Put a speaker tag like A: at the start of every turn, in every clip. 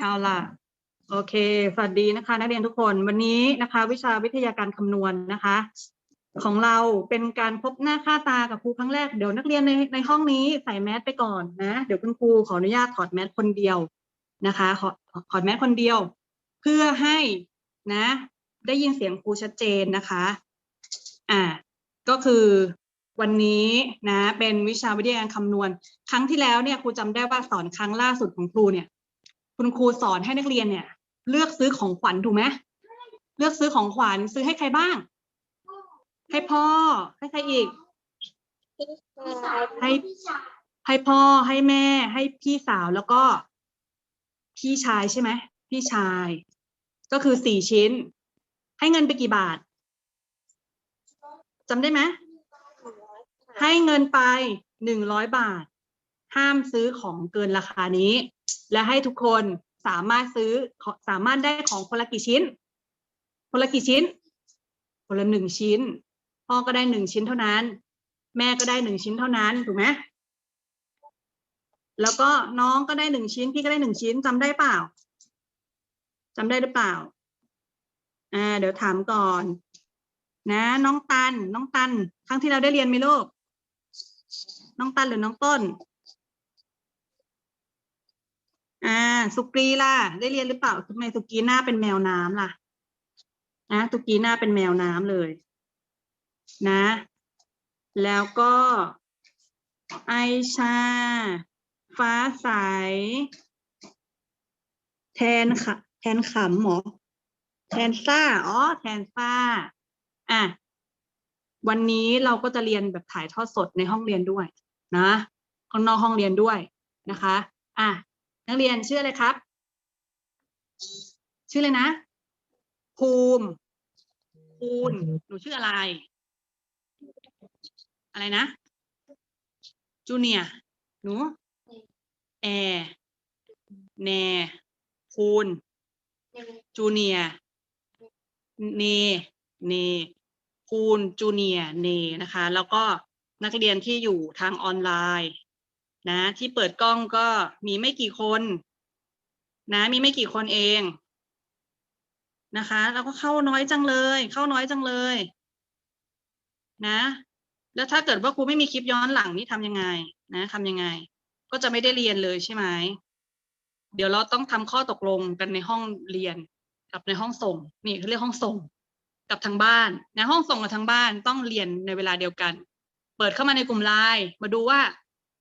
A: เอาล่ะ โอเค สวัสดีนะคะ นักเรียนทุกคนวันนี้นะคะ วิชาวิทยาการคำนวณนะคะ ของเราเป็นการพบหน้าค่าตากับครูครั้งแรกเดี๋ยวนักเรียนในในห้องนี้ใส่แมสไปก่อนนะ เดี๋ยวคุณครูขออนุญาตถอดแมสคนเดียวนะคะขอถอดแมสคนเดียว เพื่อให้นะ ได้ยินเสียงครูชัดเจนนะคะอ่าก็คือวันนี้นะเป็นวิชาวิทยาการคำนวณ ครั้งที่แล้วเนี่ยครูจำได้ว่าสอนครั้งล่าสุดของครูเนี่ย คุณครูสอนให้นักเรียนเนี่ย เลือกซื้อของขวัญถูกไหมเลือกซื้อของขวัญซื้อให้ใครบ้าง ให้พ่อให้ใครอีก ให้ให้พ่อให้แม่ ให้พี่สาวแล้วก็ พี่ชายใช่ไหมพี่ชาย ก็คือสี่ชิ้น ให้เงินไปกี่บาทจำได้ไหมให้เงินไปหนึ่งร้อยบาท ห้ามซื้อของเกินราคานี้ และให้ทุกคนสามารถซื้อสามารถได้ของคนละกี่ชิ้น คนละกี่ชิ้น คนละหนึ่งชิ้น พ่อก็ได้หนึ่งชิ้นเท่านั้น แม่ก็ได้หนึ่งชิ้นเท่านั้นถูกไหมแล้วก็น้องก็ได้หนึ่งชิ้น พี่ก็ได้หนึ่งชิ้นจำได้เปล่าจำได้หรือเปล่าอ่าเดี๋ยวถามก่อน นะ น้องตัน น้องตัน ครั้งที่เราได้เรียนไหมลูกน้องตันหรือน้องต้น อ่า สุกรีล่ะ ได้เรียนหรือเปล่าทำไมสุกีหน้าเป็นแมวน้ำล่ะ นะสุกีหน้าเป็นแมวน้ำเลย นะ แล้วก็ ไอชา ฟ้าใส แทนค่ะ แทนขำหมอ แทนซ่า อ๋อ แทนซ่า อะ วันนี้เราก็จะเรียนแบบถ่ายทอดสดในห้องเรียนด้วย นะ ข้างนอกห้องเรียนด้วยนะคะ อะ นักเรียนชื่ออะไรครับ ชื่อเลยนะ ภูมิภูนหนูชื่ออะไร อะไรนะ จูเนียหนูแอแนภูนจูเนียเนเนคูณจูเนียเนนะคะ แล้วก็นักเรียนที่อยู่ทางออนไลน์ นะที่เปิดกล้องก็มีไม่กี่คน นะมีไม่กี่คนเองนะคะ แล้วก็เข้าน้อยจังเลย เข้าน้อยจังเลย นะ แล้วถ้าเกิดว่าครูไม่มีคลิปย้อนหลังนี่ทำยังไง นะทำยังไง ก็จะไม่ได้เรียนเลยใช่ไหมเดี๋ยวเราต้องทำข้อตกลงกันในห้องเรียน กับในห้องส่ง นี่เขาเรียกห้องส่ง กับทางบ้านนะห้องส่งกับทางบ้านต้องเรียนในเวลาเดียวกัน เปิดเข้ามาในกลุ่มไลน์มาดูว่า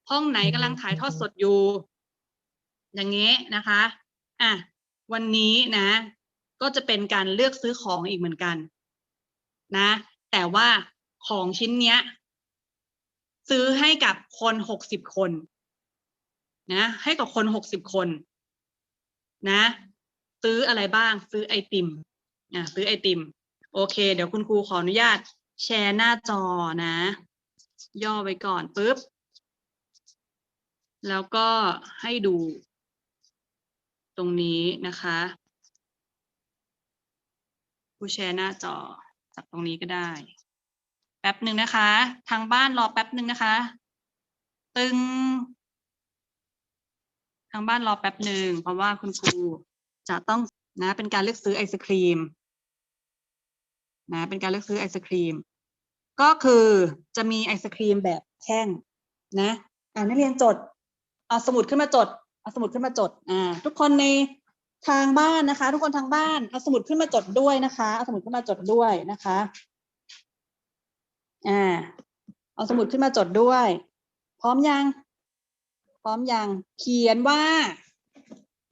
A: ห้องไหนกำลังถ่ายทอดสดอยู่ อย่างนี้นะคะอะวันนี้นะ ก็จะเป็นการเลือกซื้อของอีกเหมือนกัน นะ แต่ว่าของชิ้นเนี้ย ซื้อให้กับคนหกสิบคน นะ ให้กับคนหกสิบคน นะ ซื้ออะไรบ้าง ซื้อไอติมอะซื้อไอติม โอเค เดี๋ยวคุณครูขออนุญาตแชร์หน้าจอนะ ย่อไว้ก่อนปุ๊บ แล้วก็ให้ดู ตรงนี้นะคะครูแชร์หน้าจอจากตรงนี้ก็ได้ แป๊บหนึ่งนะคะ ทางบ้านรอแป๊บหนึ่งนะคะ ตึง ทางบ้านรอแป๊บหนึ่งเพราะว่าคุณครูจะต้องนะเป็นการเลือกซื้อไอศครีมนะเป็นการเลือกซื้อไอศครีม ก็คือจะมีไอศครีมแบบแท่งนะอ่านักเรียนจด เอาสมุดขึ้นมาจดเอาสมุดขึ้นมาจดอ่าทุกคนในทางบ้านนะคะ ทุกคนทางบ้านเอาสมุดขึ้นมาจดด้วยนะคะเอาสมุดขึ้นมาจดด้วยนะคะอ่าเอาสมุดขึ้นมาจดด้วย พร้อมยัง พร้อมยังเขียนว่า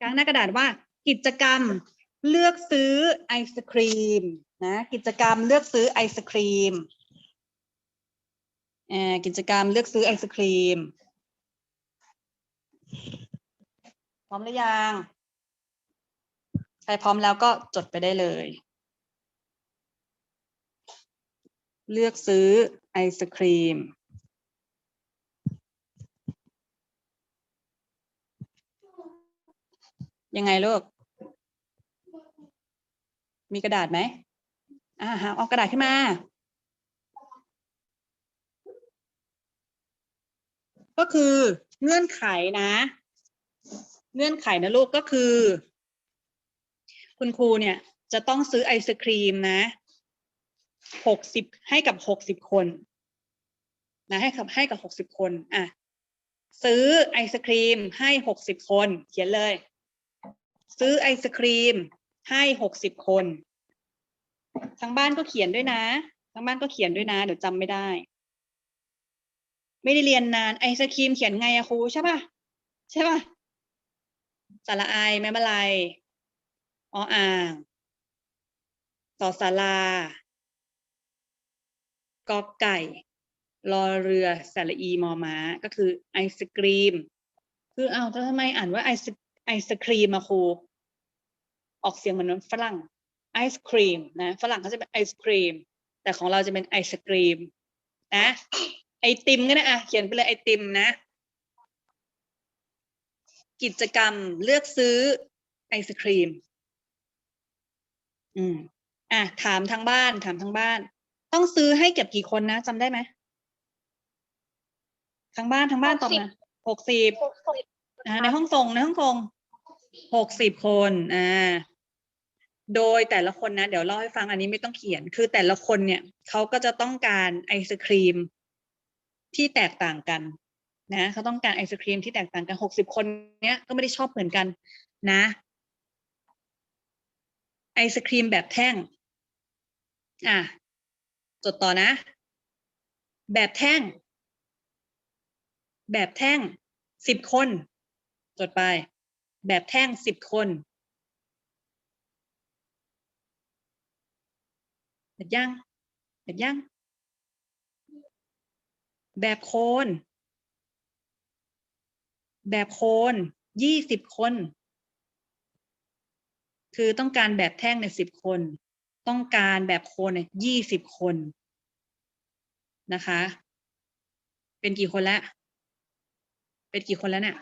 A: กลางหน้ากระดาษว่ากิจกรรมเลือกซื้อไอศครีมนะกิจกรรมเลือกซื้อไอศครีมเอ่อกิจกรรมเลือกซื้อไอศครีม พร้อมหรือยัง ใครพร้อมแล้วก็จดไปได้เลย เลือกซื้อไอศครีม ยังไงลูก มีกระดาษไหมอ่าฮะเอากระดาษขึ้นมาก็คือ เงื่อนไขนะ เงื่อนไขนะลูกก็คือ คุณครูเนี่ยจะต้องซื้อไอศครีมนะหกสิบให้กับหกสิบคนนะให้กับให้กับหกสิบคนอะซื้อไอศครีมให้หกสิบคน เขียนเลย ซื้อไอศครีมให้หกสิบคน ทางบ้านก็เขียนด้วยนะ ทางบ้านก็เขียนด้วยนะ เดี๋ยวจำไม่ได้ ไม่ได้เรียนนานไอศครีมเขียนไงอะครูใช่ปะใช่ปะสาระไอแม่มาลายออ่างต่อสาลากอไก่รอเรือสระอีมอม้า ก็คือไอศกรีม คือเอาแล้วทำไมอ่านว่าไอศไอศครีมอะครู ออกเสียงเหมือนฝรั่งไอศครีมนะฝรั่งเขาจะเป็นไอศครีม แต่ของเราจะเป็นไอศกรีมนะ ไอติมก็ได้อะเขียนไปเลยไอติมนะ กิจกรรมเลือกซื้อไอศครีม อืม อะถามทางบ้าน ถามทางบ้าน ต้องซื้อให้เก็บกี่คนนะจำได้ไหมทางบ้านทางบ้านตอบมาหกสิบ
B: หกสิบ
A: อ่าในห้องส่งในห้องส่งหกสิบคนอ่าโดยแต่ละคนนะ เดี๋ยวเล่าให้ฟังอันนี้ไม่ต้องเขียน คือแต่ละคนเนี่ยเขาก็จะต้องการไอศครีม ที่แตกต่างกันนะเขาต้องการไอศครีมที่แตกต่างกันหกสิบคนเนี้ยก็ไม่ได้ชอบเหมือนกันนะไอศครีมแบบแท่ง อะ จดต่อนะ แบบแท่ง แบบแท่งสิบคน จดไป แบบแท่งสิบคนเห็นยังเห็นยัง แบบโคน แบบโคนยี่สิบคน คือต้องการแบบแท่งในสิบคน ต้องการแบบโคนเนี่ยยี่สิบคนนะคะ เป็นกี่คนแล้ว เป็นกี่คนแล้วเนี่ย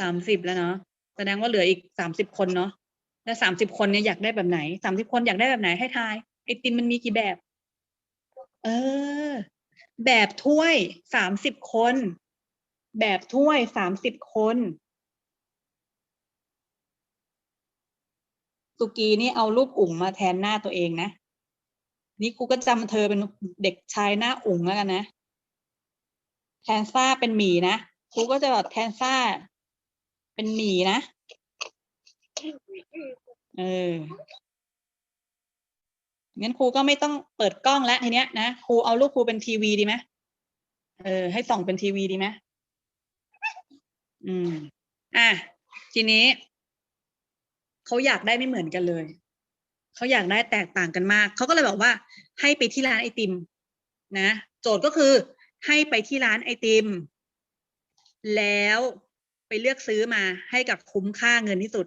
A: สามสิบแล้วเนาะ แสดงว่าเหลืออีกสามสิบคนเนาะ แล้วสามสิบคนเนี่ยอยากได้แบบไหน สามสิบคนอยากได้แบบไหนให้ทาย ไอติมมันมีกี่แบบ เออ แบบถ้วยสามสิบคน แบบถ้วยสามสิบคนสุกีนี่เอารูปอุ๋งมาแทนหน้าตัวเองนะ นี่กูก็จำเธอเป็นเด็กชายหน้าอุ๋งแล้วกันนะ แทนซ่าเป็นหมีนะครูก็จะแบบแทนซ่าเป็นหมีนะ เออ งั้นครูก็ไม่ต้องเปิดกล้องแล้วทีเนี้ยนะครูเอาลูกครูเป็นทีวีดีไหมเออ ให้ส่องเป็นทีวีดีไหมอืม อะทีนี้เขาอยากได้ไม่เหมือนกันเลยเขาอยากได้แตกต่างกันมากเขาก็เลยบอกว่า ให้ไปที่ร้านไอติม นะโจทย์ก็คือให้ไปที่ร้านไอติม แล้วไปเลือกซื้อมาให้กับคุ้มค่าเงินที่สุด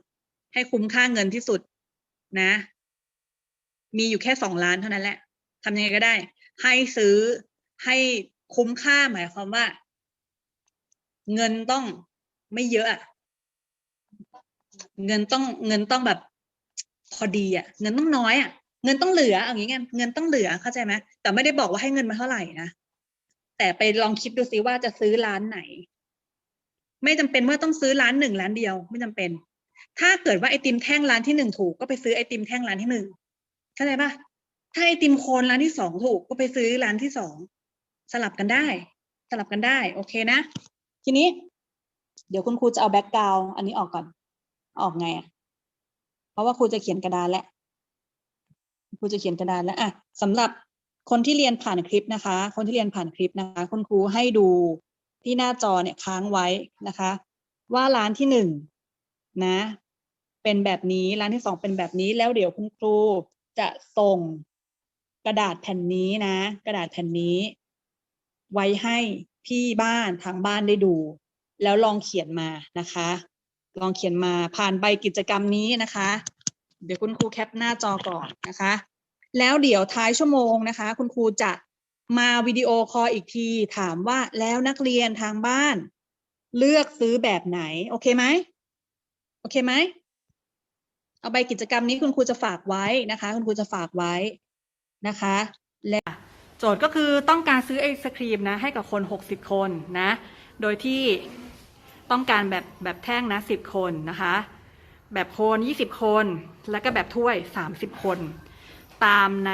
A: ให้คุ้มค่าเงินที่สุด นะ มีอยู่แค่สองล้านเท่านั้นแหละทำยังไงก็ได้ ให้ซื้อให้คุ้มค่าหมายความว่า เงินต้องไม่เยอะอะเงินต้องเงินต้องแบบพอดีอะเงินต้องน้อยอะเงินต้องเหลืออย่างงี้ไงเงินต้องเหลือเข้าใจไหมแต่ไม่ได้บอกว่าให้เงินมาเท่าไหร่นะแต่ไปลองคิดดูซิว่าจะซื้อร้านไหน ไม่จำเป็นว่าต้องซื้อร้านหนึ่งร้านเดียว ไม่จำเป็น ถ้าเกิดว่าไอติมแท่งร้านที่หนึ่งถูกก็ไปซื้อไอติมแท่งร้านที่หนึ่ง เข้าใจปะถ้าไอติมโคนร้านที่สองถูกก็ไปซื้อร้านที่สองสลับกันได้ สลับกันได้ โอเคนะ ทีนี้ เดี๋ยวคุณครูจะเอาแบ็กกราวอันนี้ออกก่อน ออกไงอะเพราะว่าครูจะเขียนกระดานแล้วครูจะเขียนกระดานแล้วอะสำหรับคนที่เรียนผ่านคลิปนะคะ คนที่เรียนผ่านคลิปนะคะ คุณครูให้ดูที่หน้าจอเนี่ยค้างไว้นะคะ ว่าร้านที่หนึ่งนะ เป็นแบบนี้ร้านที่สองเป็นแบบนี้แล้วเดี๋ยวคุณครู จะส่งกระดาษแผ่นนี้นะ กระดาษแผ่นนี้ ไว้ให้พี่บ้านทางบ้านได้ดู แล้วลองเขียนมานะคะ ลองเขียนมาผ่านใบกิจกรรมนี้นะคะ เดี๋ยวคุณครูแคปหน้าจอก่อนนะคะ แล้วเดี๋ยวท้ายชั่วโมงนะคะ คุณครูจะมาวิดีโอคอลอีกทีถามว่าแล้วนักเรียนทางบ้าน เลือกซื้อแบบไหน โอเคไหมโอเคไหม เอาใบกิจกรรมนี้คุณครูจะฝากไว้นะคะ คุณครูจะฝากไว้นะคะ และโจทย์ก็คือต้องการซื้อไอศครีมนะให้กับคน 60 คนนะ โดยที่ต้องการแบบแบบแท่งนะสิบคนนะคะ แบบโคนยี่สิบคน แล้วก็แบบถ้วยสามสิบคน ตามใน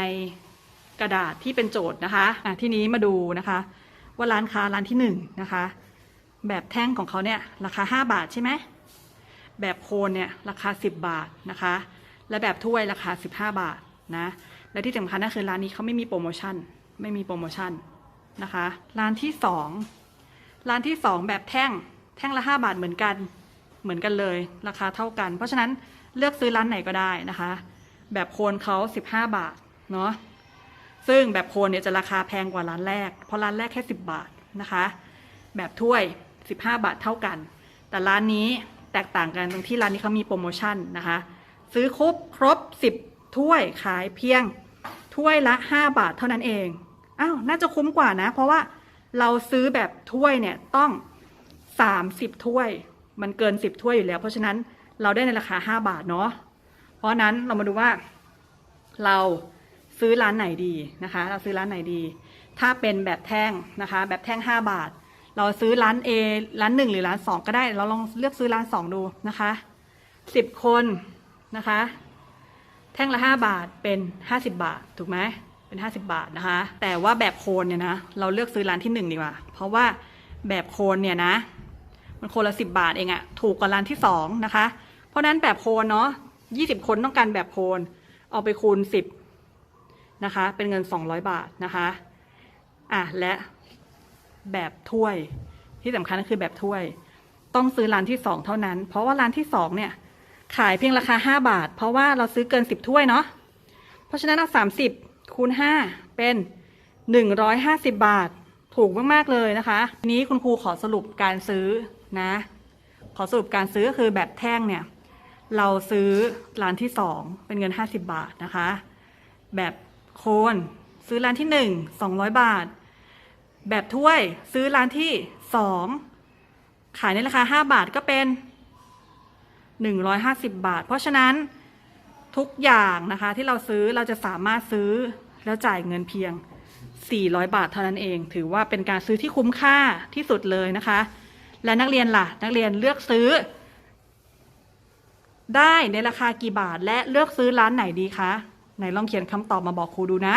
A: กระดาษที่เป็นโจทย์นะคะะทีนี้มาดูนะคะ ว่าร้านค้าร้านที่หนึ่งนะคะ แบบแท่งของเขาเนี่ยราคาห้าบาทใช่ไหม แบบโคนเนี่ยราคาสิบบาทนะคะ และแบบถ้วยราคาสิบห้าบาทนะ และที่สำคัญก็คือร้านนี้เขาไม่มีโปรโมชั่น ไม่มีโปรโมชั่นนะคะ ร้านที่สองร้านที่สองแบบแท่ง แท่งละห้าบาทเหมือนกัน เหมือนกันเลย ราคาเท่ากัน เพราะฉะนั้นเลือกซื้อร้านไหนก็ได้นะคะ แบบโคนเขาสิบห้าบาทเนาะ ซึ่งแบบโคนเนี่ยจะราคาแพงกว่าร้านแรก เพราะร้านแรกแค่สิบบาทนะคะ แบบถ้วยสิบห้าบาทเท่ากัน แต่ร้านนี้ แตกต่างกันตรงที่ร้านนี้เขามีโปรโมชั่นนะคะ ซื้อครบครบสิบถ้วยขายเพียงถ้วยละห้าบาทเท่านั้นเองอ้าวน่าจะคุ้มกว่านะ เพราะว่าเราซื้อแบบถ้วยเนี่ยต้องสามสิบถ้วย มันเกินสิบถ้วยอยู่แล้ว เพราะฉะนั้นเราได้ในราคาห้าบาทเนาะเพราะฉะนั้นเรามาดูว่า เราซื้อร้านไหนดีนะคะ เราซื้อร้านไหนดี ถ้าเป็นแบบแท่งนะคะ แบบแท่งห้าบาท เราซื้อร้าน A ร้านหนึ่งหรือร้านสองก็ได้ เราลองเลือกซื้อร้านสองดูนะคะสิบคนนะคะ แท่งละห้าบาทเป็นห้าสิบาท ถูกไหมเป็นห้าสิบาทนะคะ แต่ว่าแบบโคนเนี่ยนะเราเลือกซื้อร้านที่หนึ่งดีกว่า เพราะว่าแบบโคนเนี่ยนะมันคนละสิบบาทเองอะถูกกว่าร้านที่สองนะคะ เพราะฉะนั้นแบบโคนเนาะยี่สิบคนต้องการแบบโคนเอาไปคูณสิบนะคะ เป็นเงินสองร้อยบาทนะคะ อะและ แบบถ้วย ที่สำคัญก็คือแบบถ้วย ต้องซื้อร้านที่สองเท่านั้น เพราะว่าร้านที่สองเนี่ย ขายเพียงราคาห้าบาท เพราะว่าเราซื้อเกินสิบถ้วยเนาะเพราะฉะนั้นเอาสามสิบคูณห้าเป็นหนึ่งร้อยห้าสิบบาท ถูกมากๆเลยนะคะทีนี้คุณครูขอสรุปการซื้อนะ ขอสรุปการซื้อก็คือแบบแท่งเนี่ยเราซื้อร้านที่สองเป็นเงินห้าสิบบาทนะคะ แบบโคนซื้อร้านที่หนึ่งสองร้อยบาท แบบถ้วยซื้อร้านที่สองขายในราคาห้าบาทก็เป็น 150 บาท เพราะฉะนั้นทุกอย่างนะคะที่เราซื้อเราจะสามารถซื้อแล้วจ่ายเงินเพียง 400 บาทเท่านั้นเอง ถือว่าเป็นการซื้อที่คุ้มค่าที่สุดเลยนะคะ และนักเรียนล่ะ นักเรียนเลือกซื้อ ได้ในราคากี่บาทและเลือกซื้อร้านไหนดีคะไหนลองเขียนคำตอบมาบอกครูดูนะ